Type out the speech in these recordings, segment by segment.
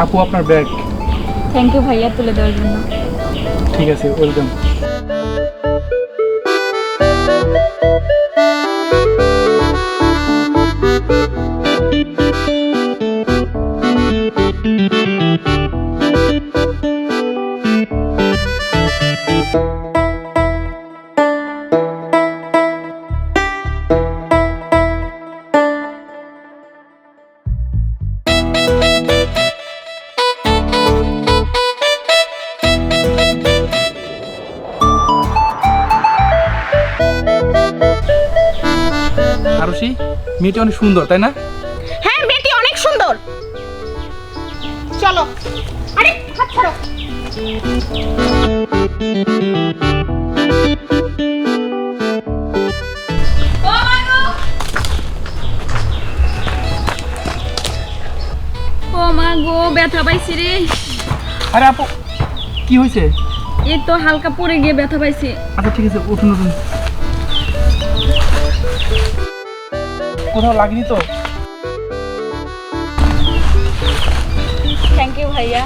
আপু আপনার bag thank you ভাইয়া তুলে দেওয়ার জন্য ঠিক আছে ওয়েলকাম আরুষি মেয়েটি অনেক সুন্দর তাই না? হ্যাঁ মেয়েটি অনেক সুন্দর। চলো। আরে হাত ছাড়ো। ও মা গো। ব্যথা পাইছি রে। আরে আপু কি হয়েছে এই তো হালকা পড়ে গিয়ে ব্যথা পাইছি। আচ্ছা ঠিক আছে উঠুন উঠুন। কোথাও লাগেনি তো? থ্যাংক ইউ ভাইয়া।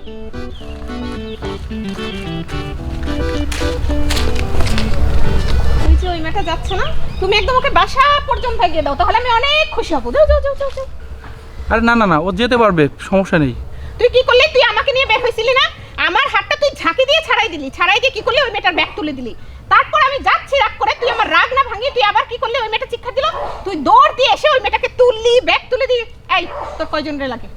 ওই মেয়েটা যাচ্ছে না? তুমি একদম ওকে বাসা পর্যন্ত গিয়ে দাও তাহলে আমি অনেক খুশি হব। যাও যাও যাও যাও যাও। আরে না না না ও যেতে পারবে সমস্যা নেই। তুই কি করলি? তুই আমাকে নিয়ে বের হয়েছিলি না? আমার হাতটা তুই ঝাঁকি দিয়ে ছাড়াই দিলি। ছাড়াই দিয়ে কি করলি? ওই মেয়েটার ব্যাগ তুলে দিলি। তারপর আমি যাচ্ছি রাগ করে তুই আমার রাগ না ভাঙিয়ে তুই আবার কি করলি ওই মেয়েটা চিৎকার দিল? তুই দৌড় দিয়ে এসে ওই মেয়েটাকে তুললি ব্যাগ তুলে দিলি এই তোর কয়জন রে লাগে?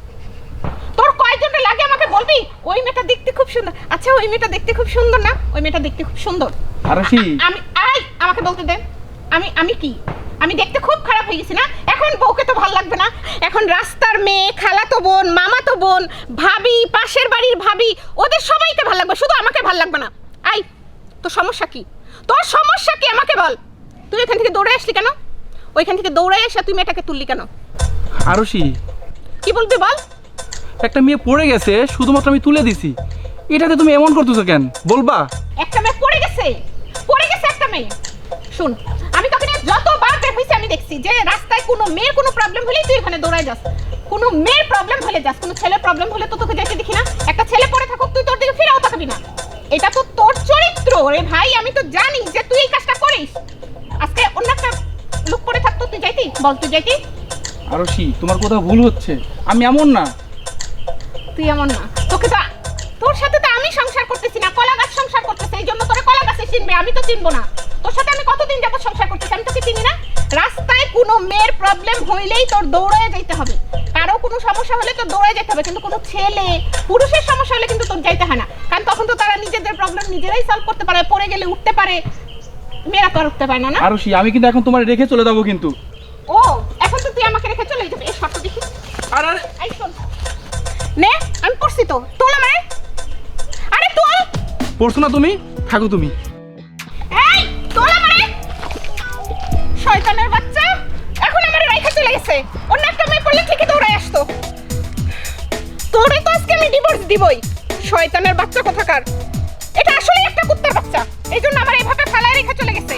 তোর কয়জন রে লাগে আমাকে বলবি? ওই মেয়েটা দেখতে খুব সুন্দর। আচ্ছা ওই মেয়েটা দেখতে খুব সুন্দর না? ওই মেয়েটা দেখতে খুব সুন্দর। আরুষি আমি আই আমাকে বলতে দে। আমি আমি কি? আমি দেখতে খুব খারাপ হয়ে গেছি না? এখন বউকে তো ভালো লাগবে না। এখন রাস্তার মেয়ে খালাতো বোন মামাতো বোন ভাবি পাশের বাড়ির ভাবি ওদের সবাইকে ভালো লাগবে শুধু আমাকে ভালো লাগবে না। আই তোর সমস্যা কি? তোর সমস্যা কি? আমাকে বল। তুই এখান থেকে দৌড়ে আসলি কেন? ওইখান থেকে দৌড়ে এসে তুই মেয়েটাকে তুললি কেন? আরুষি। কি বলবি বল? একটা মেয়ে পড়ে গেছে শুধুমাত্র আমি তুলে দিছি। এটাতে তুমি এমন করতেছো কেন? বলবা? একটা মেয়ে পড়ে গেছে। পড়ে গেছে একটা মেয়ে। শুন আমি তোকে নিয়ে যতবার বের আমি দেখছি যে রাস্তায় কোনো মেয়ের কোনো প্রবলেম হলেই তুই এখানে দৌড়ায় যাস। কোনো মেয়ের প্রবলেম হলে যাস কোনো ছেলের প্রবলেম হলে তো তোকে যেতে দেখি না। একটা ছেলে পড়ে থাকুক তুই তোর দিকে ফিরেও তাকাবি না। এটা তো তোর চরিত্র। রে ভাই আমি তো জানি যে তুই এই কাজটা করিস। তুই যাইতি বল তুই যাইতি আরুষি তোমার কোথাও ভুল হচ্ছে। আমি এমন না। তুই এমন না। তোকে তো তোর সাথে তো আমি সংসার করতেছি না কলা গাছ সংসার করতেছে এই জন্য তোরে কলা গাছে চিনবে আমি তো চিনবো না। তোর সাথে আমি কতদিন যাবত সংসার করতেছি আমি তোকে চিনি না? রাস্তায় কোনো মেয়ের প্রবলেম হইলেই তোর দৌড়ায় যাইতে হবে। কারও কোনো সমস্যা হলে তোর দৌড়ায় যেতে হবে কিন্তু কোনো ছেলে পুরুষের সমস্যা হলে কিন্তু তোর যাইতে হয় না। কারণ তখন তো তারা নিজেদের প্রবলেম নিজেরাই সলভ করতে পারে পড়ে গেলে উঠতে পারে। মেয়েরা তো আর পারে না না আরুষি আমি কিন্তু এখন তোমার রেখে চলে যাব কিন্তু। ও এখন তো তুই আমাকে রেখে চলে যাবে এই শর্ত দেখি। আর আরে। এই শোন। নে আমি পড়ছি তো। তোল আমারে। আরে তোল। পড়ছো না তুমি? থাকো তুমি। এই তোল আমারে। শয়তানের বাচ্চা এখন আমারে রাইখা চলে গেছে। অন্য একটা মেয়ে পড়লে ঠিকই দৌড়াই আসতো। তোরে তো আজকে আমি ডিভোর্স দিবই। শয়তানের বাচ্চা কোথাকার? এটা আসলে একটা কুত্তার বাচ্চা। এই জন্য আমার এইভাবে ফেলায় রেখে চলে গেছে।